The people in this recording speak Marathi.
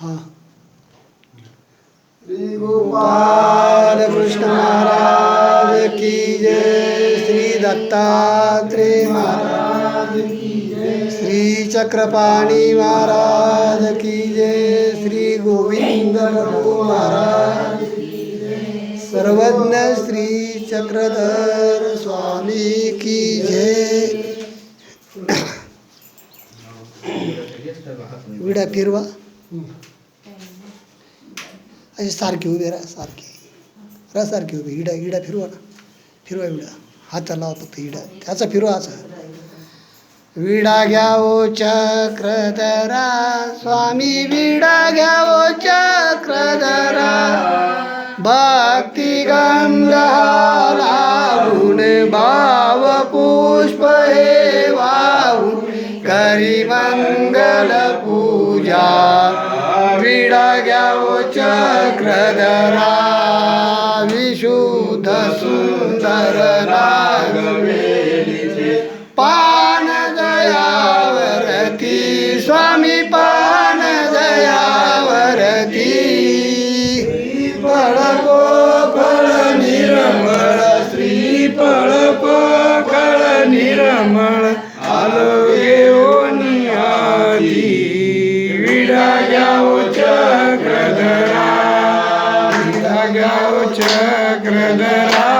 हा. श्री गोपाल कृष्ण महाराज की जय श्री दत्तात्रेय महाराज की जय श्री चक्रपाणी महाराज की जय श्री गोविंद प्रभु महाराज सर्वज्ञ श्री चक्रधर स्वामी की जय। विडा फिरवा. अशी सारखी उभे राहा सारखी. राहा सारखी उभी. इडा इडा फिरवा ना. फिरवा विडा हाता लावा फक्त इडा त्याचा फिरवा असा. विडा घ्यावो चक्रधरा. स्वामी विडा घ्यावो चक्रधरा. भक्ती गंगा लावून भाव पुष्प हे वाहून करी मंगल पूजा घ्यावो चक्रधरा विशुद्ध सुंदर नागवेलीचे ಚಕ್ರಧರಾ